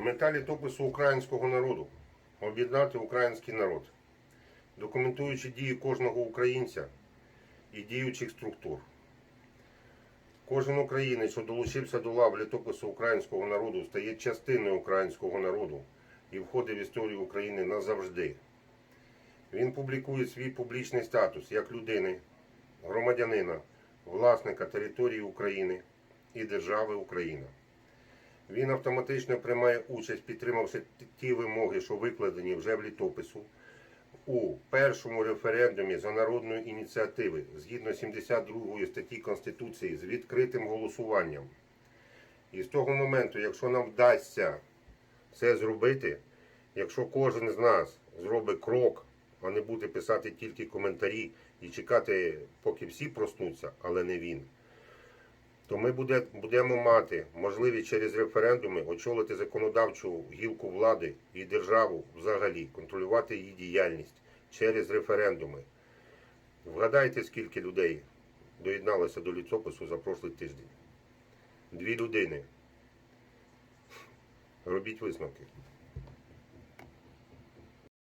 Мета літопису українського народу об'єднати український народ, документуючи дії кожного українця і діючих структур. Кожен українець, що долучився до лав літопису українського народу, стає частиною українського народу і входить в історію України назавжди. Він публікує свій публічний статус як людини, громадянина, власника території України і держави Україна. Він автоматично приймає участь, підтримавши ті вимоги, що викладені вже в літопису, у першому референдумі за народної ініціативи згідно 72 статті Конституції з відкритим голосуванням. І з того моменту, якщо нам вдасться це зробити, якщо кожен з нас зробить крок, а не буде писати тільки коментарі і чекати, поки всі проснуться, але не він то ми буде, будемо мати можливість через референдуми очолити законодавчу гілку влади і державу взагалі, контролювати її діяльність через референдуми. Вгадайте, скільки людей доєдналося до ліцопису за прошлий тиждень. Дві людини. Робіть висновки.